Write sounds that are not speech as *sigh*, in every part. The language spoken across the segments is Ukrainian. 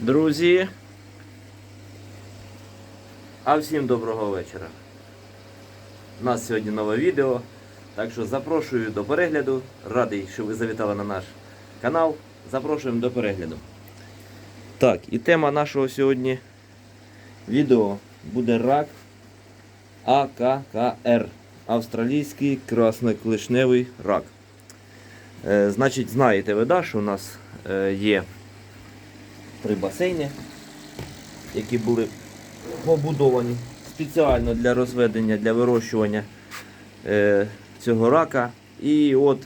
Друзі. А всім доброго вечора. У нас сьогодні нове відео. Так що запрошую до перегляду. Радий, що ви завітали на наш канал. Запрошуємо до перегляду. Так, і тема нашого сьогодні відео буде рак АККР. Австралійський красноклишневий рак. Е, значить, знаєте ви, да, що у нас е, є три басейни, які були побудовані спеціально для розведення, для вирощування е, цього рака. І от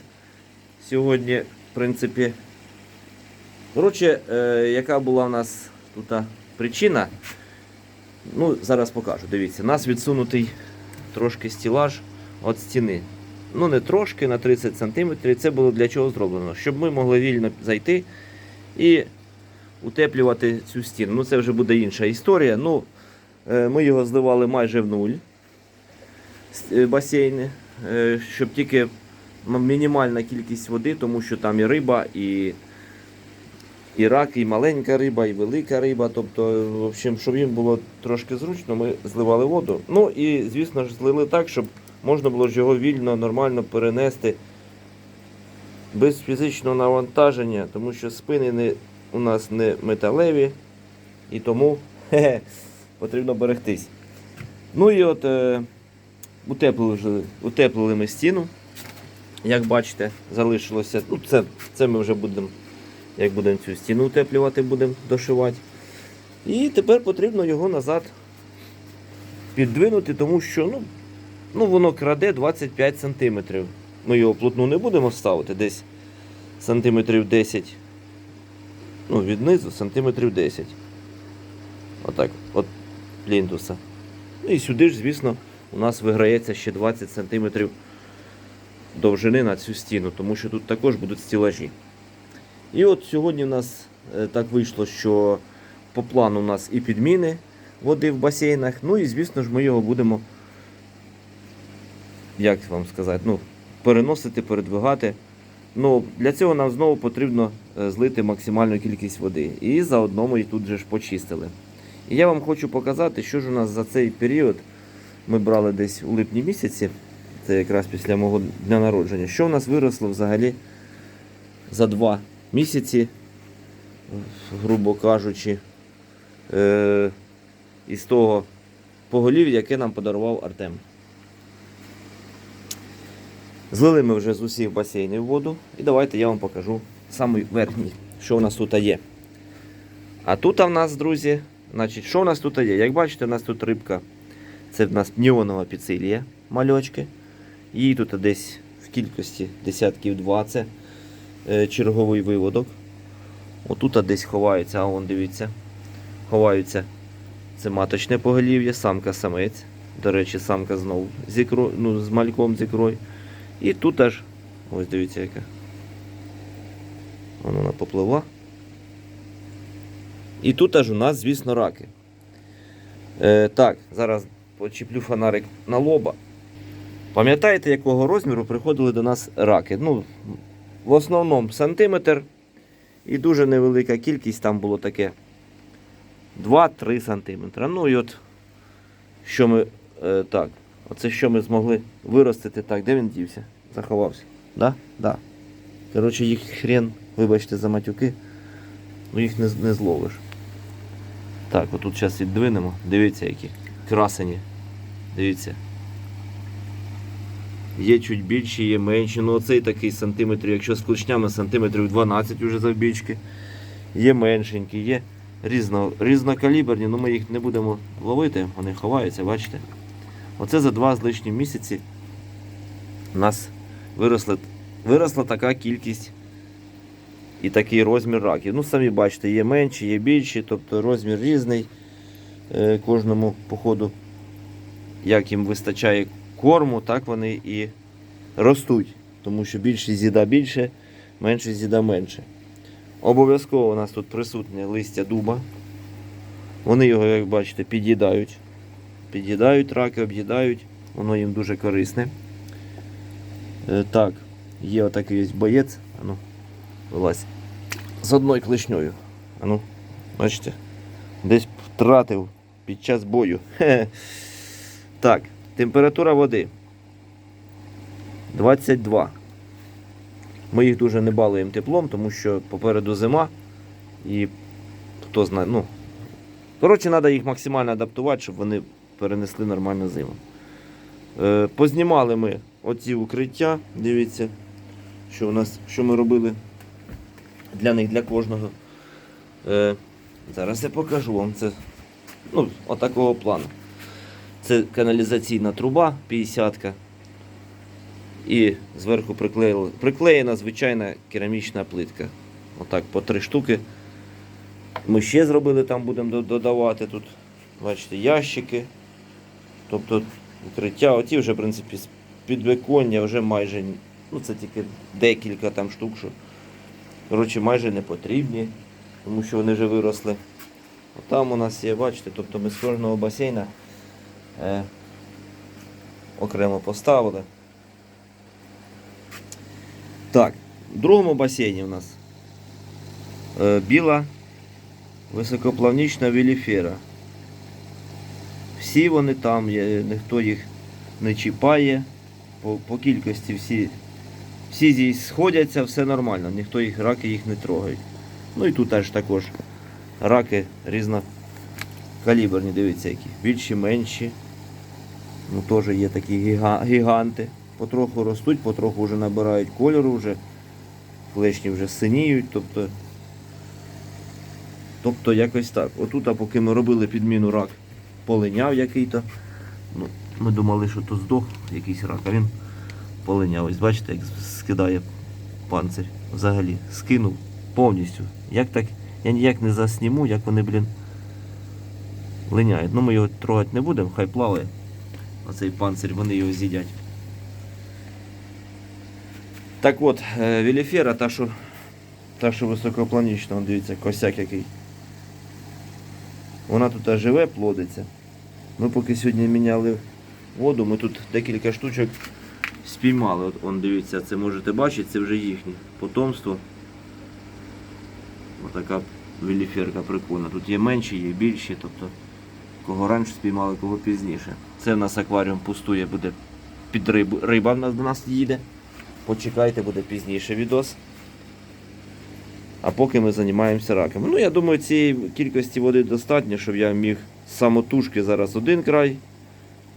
сьогодні, в принципі, коротше, е, яка була у нас тут причина, ну, зараз покажу. Дивіться, у нас відсунутий трошки стілаж від стіни. Ну, не трошки, на 30 см. Це було для чого зроблено? Щоб ми могли вільно зайти і утеплювати цю стіну. Ну, це вже буде інша історія. Ну, е, ми його зливали майже в нуль е, басейни, е, щоб тільки мінімальна кількість води, тому що там і риба, і, і рак, і маленька риба, і велика риба. Тобто, в общем, щоб їм було трошки зручно, ми зливали воду. Ну і, звісно ж, злили так, щоб можна було ж його вільно, нормально перенести без фізичного навантаження, тому що спини не, у нас не металеві, і тому хе-хе, потрібно берегтись. Ну і от е, утеплили, утеплили ми стіну. Як бачите, залишилося. Ну, це, це ми вже будемо, як будемо цю стіну утеплювати, будемо дошивати. І тепер потрібно його назад піддвинути, тому що ну, ну, воно краде 25 см. Ми його плотну не будемо ставити, десь сантиметрів 10. Ну, від низу сантиметрів 10. Отак, от плінтуса. Ну і сюди ж, звісно, у нас виграється ще 20 см довжини на цю стіну, тому що тут також будуть стілажі. І от сьогодні у нас е, так вийшло, що по плану у нас і підміни води в басейнах. Ну і звісно ж ми його будемо, як вам сказати, ну, переносити, передвигати. Ну, для цього нам знову потрібно злити максимальну кількість води. І заодно ми тут же ж почистили. І я вам хочу показати, що ж у нас за цей період ми брали десь у липні місяці, це якраз після мого дня народження, що у нас виросло взагалі за два місяці, грубо кажучи, е- із того поголів'я, яке нам подарував Артем. Злили ми вже з усіх басейнів воду. І давайте я вам покажу самий верхній, що у нас тут є. А тут в нас, друзі, значить, що у нас тут є? Як бачите, у нас тут рибка. Це в нас неонова піцилія, мальочки. Її тут десь в кількості десятків 20 е, черговий виводок. Отут десь ховається, а вон дивіться. Ховаються. Це маточне поголів'я, самка самець. До речі, самка знову з, ікро, ну, з мальком з ікрою. І тут аж, ось дивіться яка. Вон Вона попливла. І тут аж у нас, звісно, раки. Е, так, зараз почіплю фонарик на лоба. Пам'ятаєте, якого розміру приходили до нас раки? Ну, в основному сантиметр і дуже невелика кількість там було таке 2-3 сантиметра. Ну і от що ми. Е, так, оце що ми змогли виростити. Так, де він дівся? Заховався. Да? Да. Коротше, їх хрен, вибачте за матюки, ну їх не, не зловиш. Так, отут зараз віддвинемо. Дивіться, які красені. Дивіться. Є чуть більші, є менші. Ну оцей такий сантиметрів, якщо з клешнями сантиметрів 12 вже завбільшки. Є меншенькі, є різно, різнокаліберні, ну ми їх не будемо ловити, вони ховаються, бачите? Оце за два з лишнім місяці у нас виросла, виросла така кількість і такий розмір раків. Ну, самі бачите, є менші, є більші, тобто розмір різний е, кожному походу. Як їм вистачає корму, так вони і ростуть. Тому що більше з'їда більше, менше з'їда менше. Обов'язково у нас тут присутнє листя дуба. Вони його, як бачите, під'їдають. Під'їдають раки, об'їдають, воно їм дуже корисне. Е, так, є отакий боєць. Вилазь. З одною клешньою. Ану, Бачите? Десь втратив під час бою. Хе. Так, температура води 22. Ми їх дуже не балуємо теплом, тому що попереду зима і хто знає, ну. Коротше, треба їх максимально адаптувати, щоб вони перенесли нормальну зиму. Е, познімали ми оці укриття. Дивіться, що у нас, що ми робили для них, для кожного. Е, зараз я покажу вам це. Ну, отакого плану. Це каналізаційна труба 50-ка. І зверху приклеєна звичайна керамічна плитка. Отак по три штуки. Ми ще зробили, там будемо додавати тут. Бачите, ящики. Тобто укриття. Оті вже, в принципі, підвиконня вже майже. Ну, це тільки декілька там штук, що коротше, майже не потрібні, тому що вони вже виросли. Там у нас є, бачите, тобто ми з кожного басейна е, окремо поставили. Так, в другому басейні у нас е, біла високоплавнічна віліфера. Всі вони там, ніхто їх не чіпає. По, по кількості всі, всі здесь сходяться, все нормально, ніхто їх, раки їх не трогають. Ну і тут теж також раки різнокаліберні, дивіться які. Більші, менші. Ну, теж є такі гіга- гіганти. Потроху ростуть, потроху вже набирають кольору, вже клешні вже синіють. Тобто, тобто якось так. Отут, а поки ми робили підміну рак, полиняв який-то. Ну, ми думали, що то здох якийсь рак, а він полиняв. Ось бачите, як скидає панцир. Взагалі, скинув повністю. Як так, я ніяк не засніму, як вони, блін, линяють. Ну ми його трогати не будемо, хай плаває. Оцей панцир, вони його з'їдять. Так от, е, Віліфера, та що, та, що високопланічна, дивіться, косяк який. Вона тут живе, плодиться. Ми поки сьогодні міняли воду, ми тут декілька штучок спіймали. От он дивіться, це можете бачити, це вже їхнє потомство. Отака віліферка прикольна. Тут є менші, є більші, тобто кого раніше спіймали, кого пізніше. Це в нас акваріум пустує, буде під рибу. Риба в нас до нас їде. Почекайте, буде пізніше відос. А поки ми займаємося раками. Ну, я думаю, цієї кількості води достатньо, щоб я міг самотужки зараз один край,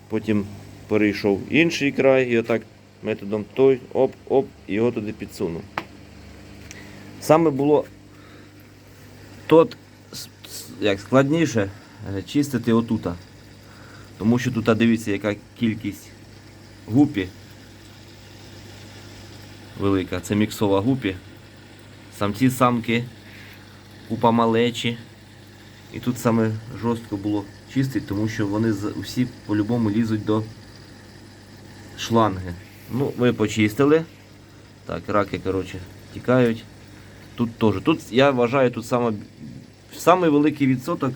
потім перейшов інший край і отак методом той, оп-оп, його туди підсунув. Саме було с- як складніше е, чистити отута. Тому що тут дивіться, яка кількість гупі велика. Це міксова гупі. Самці самки, купа малечі. І тут саме жорстко було чистити, тому що вони усі по-любому лізуть до шланги. Ну, ми почистили. Так, раки, коротше, тікають. Тут теж. Тут, я вважаю, тут саме, самий відсоток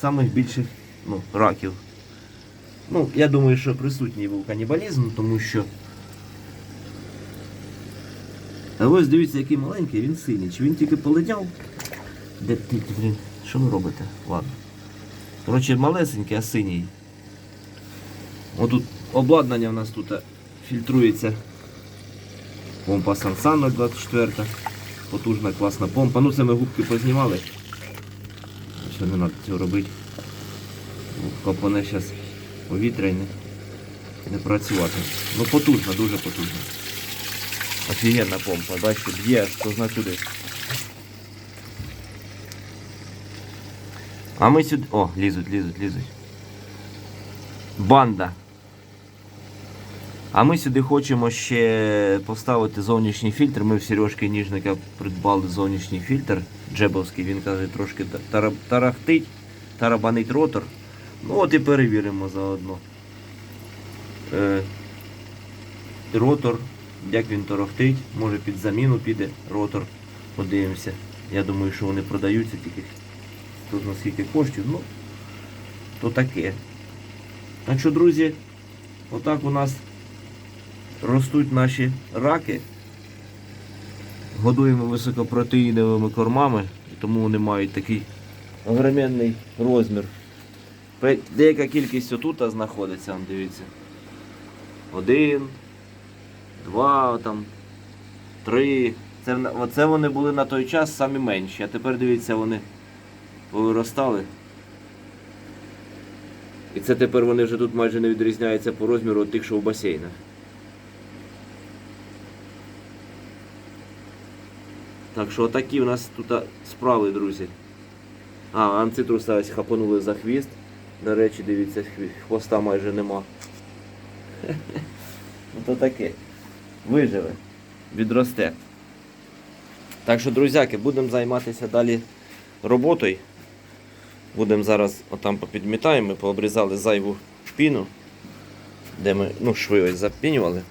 самих більших ну, раків. Ну, я думаю, що присутній був канібалізм, тому що. А ось дивіться, який маленький, він синій. Чи він тільки полетяв? Де ти, ти, блін, що ви робите? Ладно. Коротше, малесенький, а синій. Отут обладнання в нас тут е, фільтрується. Помпа Sansan 24. Потужна, класна помпа. Ну це ми губки познімали. Що не треба цього робити. Копане зараз повітря і не, не працювати. Ну потужна, дуже потужна. Офігенна помпа, бачите, б'є, хто зна куди. А ми сюди... О, лізуть, лізуть, лізуть. Банда. А ми сюди хочемо ще поставити зовнішній фільтр. Ми в Сережки Ніжника придбали зовнішній фільтр джебовський. Він каже, трошки тарахтить, тарабанить ротор. Ну от і перевіримо заодно. Е, ротор, як він торохтить, може під заміну піде ротор. Подивимося. Я думаю, що вони продаються тільки тут на скільки коштів. Ну, то таке. Так що, друзі, отак у нас ростуть наші раки. Годуємо високопротеїновими кормами, тому вони мають такий огроменний розмір. Деяка кількість отут знаходиться, дивіться. Один, два, там, три. Це, оце вони були на той час самі менші, а тепер дивіться, вони повиростали. І це тепер вони вже тут майже не відрізняються по розміру від тих, що в басейнах. Так що отакі у нас тут справи, друзі. А, анцитруса ось хапанули за хвіст. До речі, дивіться, хвоста майже нема. *laughs* Ну то таке. Виживе. Відросте. Так що, друзяки, будемо займатися далі роботою. Будемо зараз отам попідмітаємо, ми пообрізали зайву піну, де ми ну, шви ось запінювали.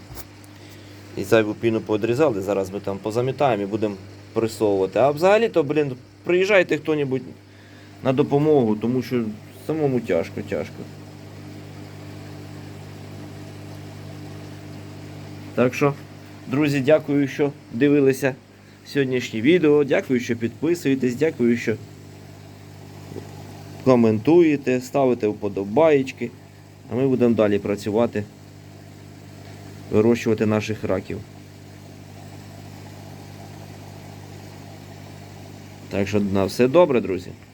І зайву піну поодрізали, зараз ми там позамітаємо і будемо присовувати. А взагалі-то, блін, приїжджайте хто-небудь на допомогу, тому що самому тяжко, тяжко. Так що, друзі, дякую, що дивилися сьогоднішнє відео. Дякую, що підписуєтесь, дякую, що коментуєте, ставите вподобаєчки. А ми будемо далі працювати, вирощувати наших раків. Так що на все добре, друзі.